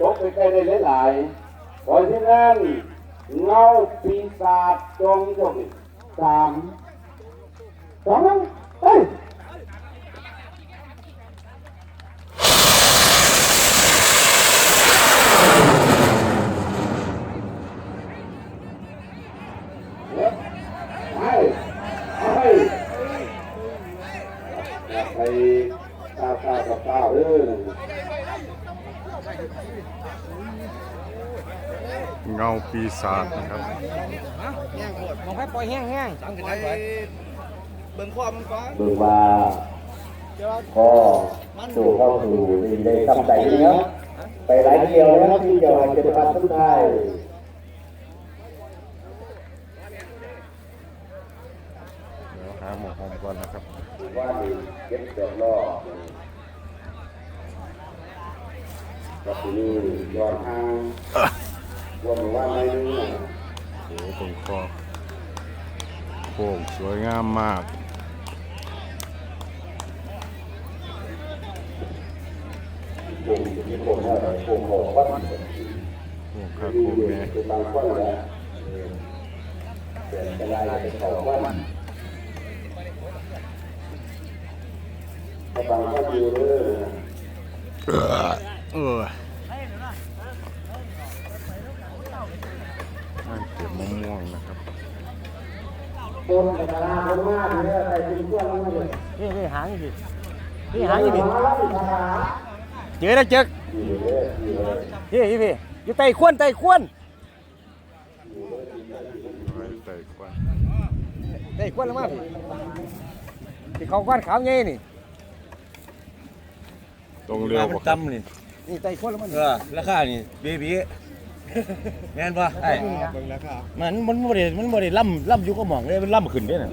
ตกไปใกล้ได้หลายๆเพราะฉะนั้นเงาปีศาจจงจงสามสองเอ้ย ไปไปไปก้าวก้าวก้าวก้าวเออ เงาปีศาจนะครับมองให้ปล่อยแห้งแห้งเบิ่งความฟ้าเบิ่งมาก็สู่เข้าสู่ดินได้ตั้งใจนะครับไปหลายเที่ยวนะครับที่จังหวัดเชียงรายทุกท่ายเดี๋ยวหาหมอหอมก่อนนะครับว่ามีเก็บเสือล่อ กับที่นี่ยอดทางรวมว่าไม่นี่โอ้ตรงคอโค้งสวยงามมากกลุ่มที่ผมว่ากลุ่มของวัดโค้งข้าโค้งอยู่แม่ในบางคนแหละเปลี่ยนกระไรเป็นของวัดแต่บางคนอยู่เรื่อย เออเออนั่นเก็บมะม่วงนะครับคนกับตลาดคนมากเนี่ยใส่ชิ้นส่วนมาเลยนี่นี่หางนี่นี่หางนี่มาแล้วตลาดเจอแล้วเจออยู่เลยอยู่เลยพี่พี่พี่อยู่ไต่ขวนไต่ขวนไว้ใส่ควันไต่ขวนแล้วมาพี่ที่เขาขวนขาวเงี้ยนี่ตรงเร็วกว่าตำนี่ นี่ไต่ขวนแล้วมันเออราคานี่เบบีแม่นป่ะไอ้มันมันบ่ได้มันบ่ได้ล่ำล่ำอยู่ก็หม่องเลยมันล่ำขึ้นเด้น่ะ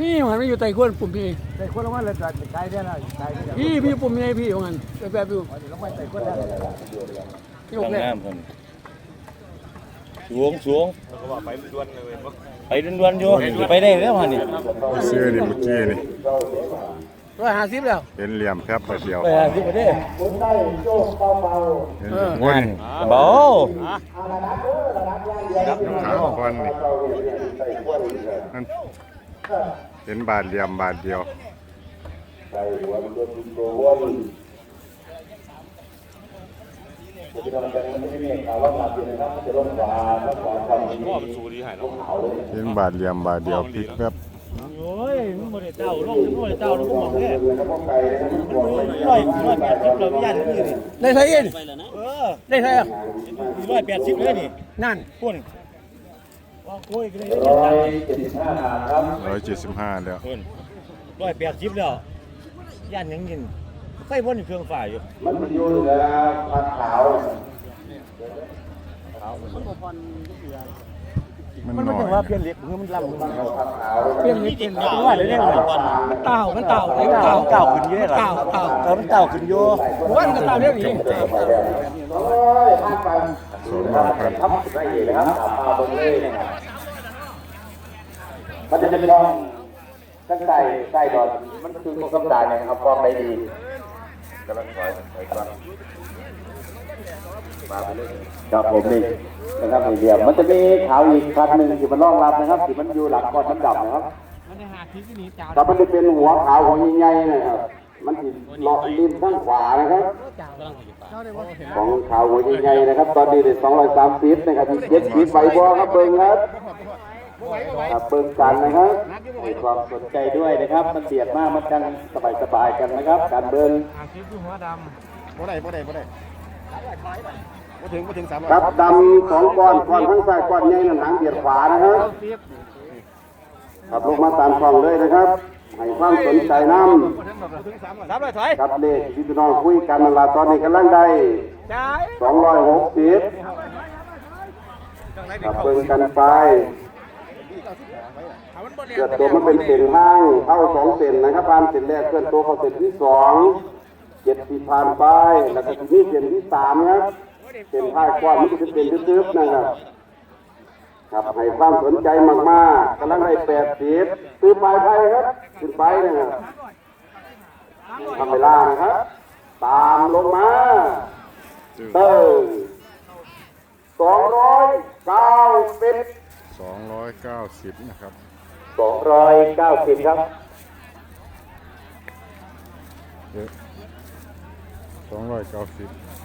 นี่มันไม่อยู่ไต่ขวนปุ่มพี่ไต่ขวนแล้วมันเลยจะไกลได้แล้วไกลได้แล้วพี่พี่ปุ่มยังไงพี่ของมันแบบแบบอยู่เดี๋ยวเราไปไต่ขวนแล้วยกเลยงามเพิ่น สูงสูงไปด่วนๆอยู่ไปได้แล้วหั่นนี่ไปซื้อนี่เมื่อกี้นี่ร้อยห้าสิบแล้วเห็นเหลี่ยมครับไปเดียวไปหาที่ไปได้คนได้โจ๊กเบาเห็นโอ้ยนี่เบาขาควันนี่ๆเราเนี่ยใส่ขวดนี่เลยนั่นเห็นบาทเหลี่ยมบาทเดียว ใส่หัวมันโดนตัววนจะทำกันไม่ได้เนี่ยข่าวว่าหลับอยู่นะครับจะลงขวาแล้วขวาทำนี่ลงเขาเลยเห็นบาทเหลี่ยมบาทเดียวพลิกแบบโอ้ยมันบ่ได้เต้าลงมันบ่ได้เต้าลงก็หม่องแค่แล้วก็ไก่นะครับบวกไปร้อยร้อยแปดสิบเราย่านนี่นี่ได้ไทยอินเออได้ไทยอะร้อยแปดสิบเลยนี่นั่นพุ่นว่าโอ้ยก็เลยร้อยเจ็ดสิบห้าบาทครับร้อยเจ็ดสิบห้าแล้วพุ่นร้อยแปดสิบแล้วย่านยังยิน ไฟบนเครื่องฝ่ายอยู่มันอยู่เหนือผักขาวมันมันน้มันอจังยว่าเพี้ยนเล็กมันลำมันผักขาวเปลี่ยนนิดเป็นว่าเดี๋ยวนี้มันมันเต่ามันเต่าไอ้เต่าเต่าเต่าขึ้นเยอะหรอเต่าเต่าเออมันเต่าขึ้นเยอะวันก็เต่าเรื่องนี้โอ้ยห้าพันสองร้อยพันครับได้อีกนะครับตามมาบนเลยนะครับมันจะเป็นทองตั้งใจใต้ดอนมันคือโคกำตาเนี่ยนะครับฟอร์มได้ดี กำลังถอยถอยก่อนมาไปเลยครับผมนี่นะครับนี่เดียวมันจะมีขาวอีกพันหนึ่งที่มันรองรับนะครับที่มันอยู่หลังก้อนน้ำดำนะครับมันได้หาทิศนี้เจ้าถ้ามันจะเป็นหัวขาวหัวใหญ่ๆนะครับมันจะเลาะริมข้างขวานะครับเจ้าได้ว่าเห็นของขาวหัวใหญ่ๆนะครับ ตอนนี้ได้230นะครับมีเจ็ดขีดไฟบอครับเบิ้งครับ ครับเบิ้งกันนะครับมีความสนใจด้วยนะครับ มันเบียดมากมันกันสบายๆกันนะครับ การเบิ้งหาทิศที่หัวดบ่ได้บ่ได้บ่ได้บ่ถึงบ่ถึงสามร้อยครับดำสองก้อนก้อนข้างซ้ายก้อนใหญ่นั่นหางเบียดขวานะครับำเก้าสิบครับลงมาตามช่องเลยนะครับให้ความสนใจน้สามร้อยถอยำครับเลขที่พี่น้องคุยกันนั่นล่ะตอนนี้กำลังได้จ่ายสองร้อยหกสิบครับเบิ่งกันไป เกิดตัวมันเป็นเส้นห้างเข้าสองเส้นนะครับผ่านเส้นแรกเคลื่อนตัวเข้าเส้นที่สองเจ็ดสี่ผ่านไปแล้วก็ที่เส้นที่สามครับเส้นผ้าคว้ามันจะเป็นเส้นทึบๆนะครับครับให้ความสนใจมากๆกำลังใด้แปดสิบตื่นไปไปครับตื่นไปนะครับทำเวลานะครับ ตามลงมาเติมสองร้อยเก้าสิบ 290 นะครับ 290 ครับ เยอะ290